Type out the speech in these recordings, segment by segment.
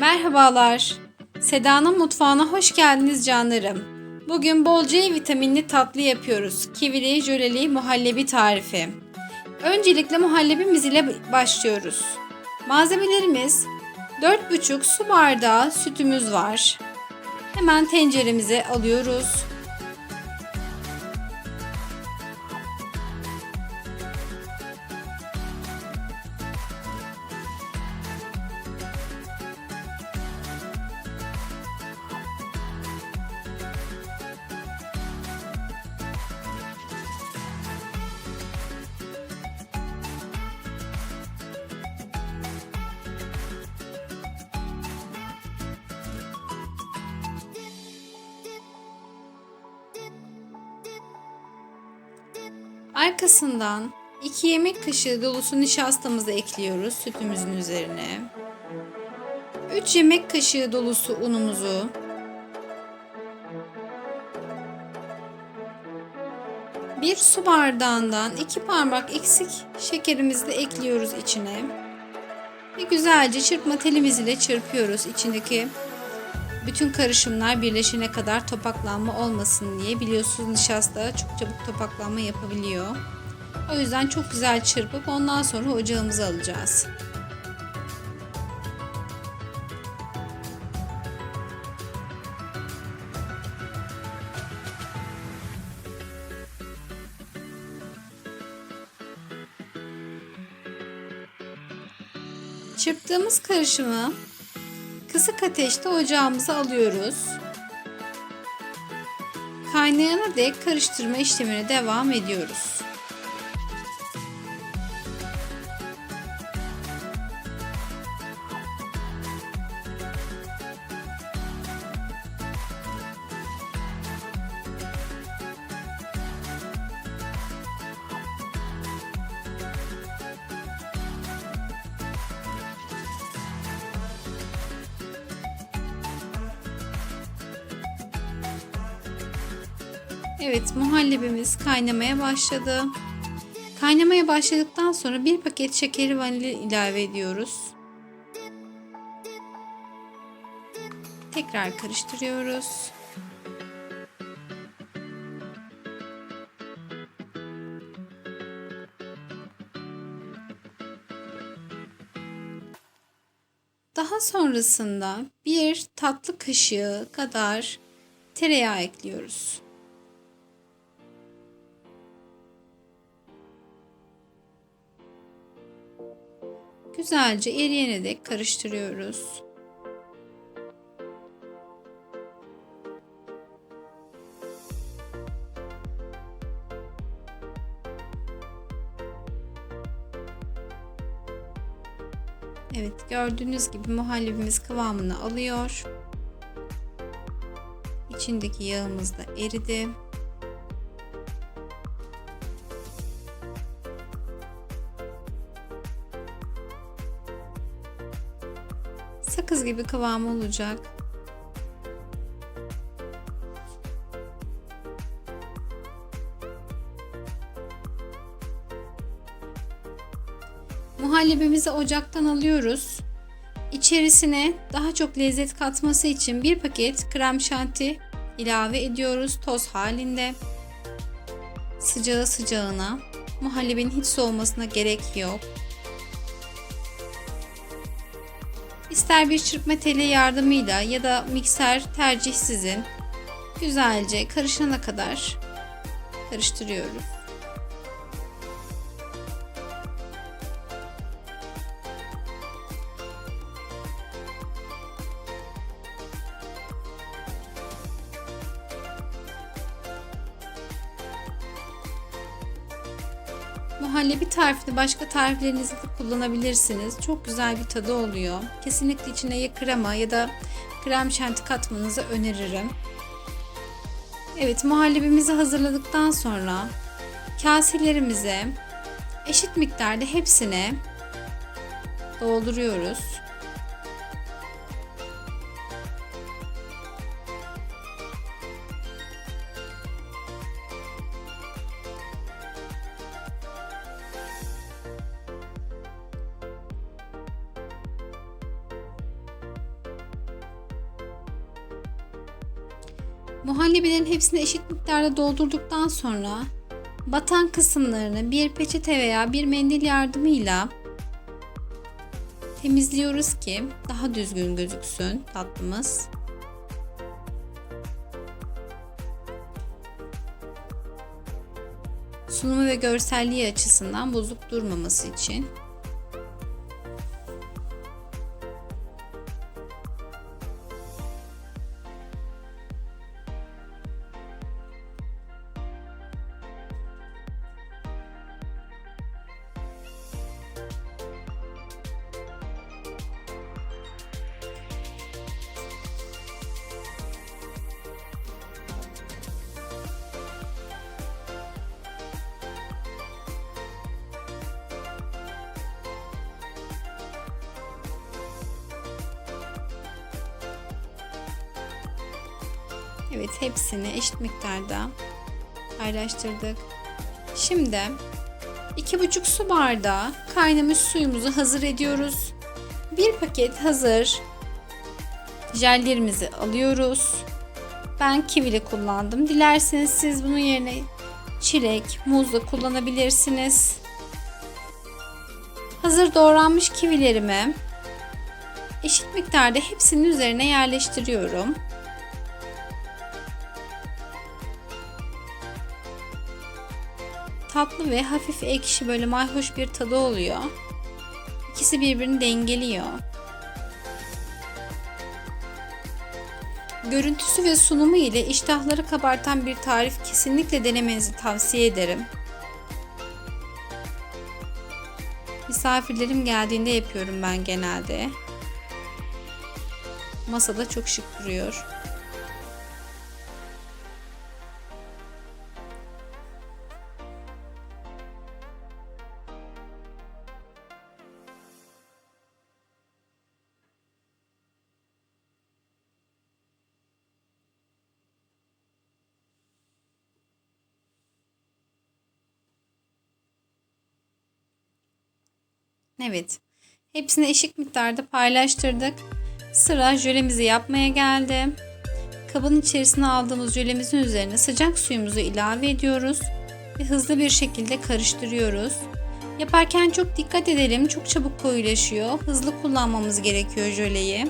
Merhabalar. Seda'nın mutfağına hoş geldiniz canlarım. Bugün bol C vitaminli tatlı yapıyoruz. Kivili jöleli muhallebi tarifi. Öncelikle muhallebimiz ile başlıyoruz. Malzemelerimiz 4,5 su bardağı sütümüz var. Hemen tenceremize alıyoruz. Arkasından 2 yemek kaşığı dolusu nişastamızı ekliyoruz sütümüzün üzerine. 3 yemek kaşığı dolusu unumuzu Bir su bardağından iki parmak eksik şekerimizi de ekliyoruz içine. Ve güzelce çırpma telimiz ile çırpıyoruz içindeki bütün karışımlar birleşene kadar topaklanma olmasın diye biliyorsunuz nişasta çok çabuk topaklanma yapabiliyor. O yüzden çok güzel çırpıp ondan sonra ocağımıza alacağız. Çırptığımız karışımı Kısık ateşte ocağımıza alıyoruz. Kaynayana dek karıştırma işlemine devam ediyoruz. Evet muhallebimiz kaynamaya başladı. Kaynamaya başladıktan sonra bir paket şekeri vanilya ilave ediyoruz. Tekrar karıştırıyoruz. Daha sonrasında bir tatlı kaşığı kadar tereyağı ekliyoruz. Güzelce eriyene dek karıştırıyoruz. Evet gördüğünüz gibi muhallebimiz kıvamını alıyor. İçindeki yağımız da eridi. Sakız gibi kıvam olacak. Muhallebimizi ocaktan alıyoruz. İçerisine daha çok lezzet katması için bir paket krem şanti ilave ediyoruz toz halinde. Sıcağı sıcağına. Muhallebinin hiç soğumasına gerek yok. İster bir çırpma teli yardımıyla ya da mikser tercih sizin. Güzelce karışana kadar karıştırıyoruz. Muhallebi tarifini başka tariflerinizde de kullanabilirsiniz. Çok güzel bir tadı oluyor. Kesinlikle içine ya krema ya da krem şanti katmanızı öneririm. Evet muhallebimizi hazırladıktan sonra kaselerimize eşit miktarda hepsine dolduruyoruz. Muhallebilerin hepsini eşit miktarda doldurduktan sonra batan kısımlarını bir peçete veya bir mendil yardımıyla temizliyoruz ki daha düzgün gözüksün tatlımız. Sunumu ve görselliği açısından bozuk durmaması için. Evet hepsini eşit miktarda paylaştırdık. Şimdi 2,5 su bardağı kaynamış suyumuzu hazır ediyoruz. Bir paket hazır jellerimizi alıyoruz. Ben kivili kullandım. Dilerseniz siz bunun yerine çilek, muz da kullanabilirsiniz. Hazır doğranmış kivilerimi eşit miktarda hepsinin üzerine yerleştiriyorum. Tatlı ve hafif ekşi böyle mayhoş bir tadı oluyor. İkisi birbirini dengeliyor. Görüntüsü ve sunumu ile iştahları kabartan bir tarif kesinlikle denemenizi tavsiye ederim. Misafirlerim geldiğinde yapıyorum ben genelde. Masada çok şık duruyor. Evet. Hepsini eşit miktarda paylaştırdık. Sıra jölemizi yapmaya geldi. Kabın içerisine aldığımız jölemizin üzerine sıcak suyumuzu ilave ediyoruz ve hızlı bir şekilde karıştırıyoruz. Yaparken çok dikkat edelim. Çok çabuk koyulaşıyor. Hızlı kullanmamız gerekiyor jöleyi.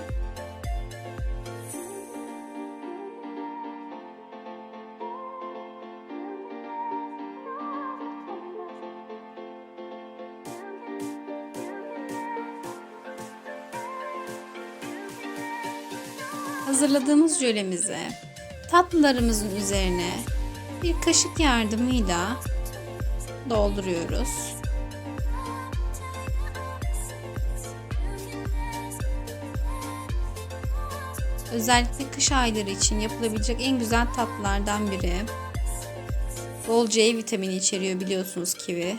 Hazırladığımız jölemizi tatlılarımızın üzerine bir kaşık yardımıyla dolduruyoruz. Özellikle kış ayları için yapılabilecek en güzel tatlılardan biri. Bol C vitamini içeriyor biliyorsunuz kivi.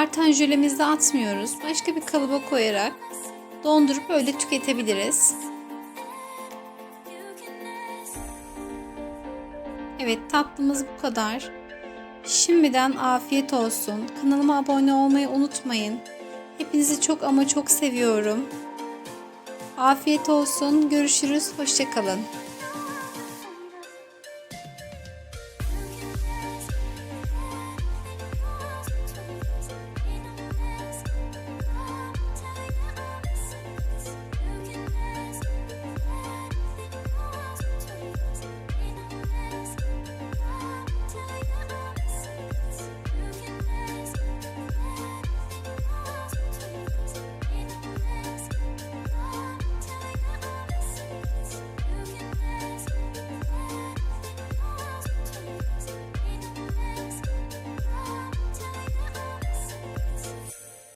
Artan jölemizi atmıyoruz. Başka bir kalıba koyarak dondurup öyle tüketebiliriz. Evet tatlımız bu kadar. Şimdiden afiyet olsun. Kanalıma abone olmayı unutmayın. Hepinizi çok ama çok seviyorum. Afiyet olsun. Görüşürüz. Hoşçakalın.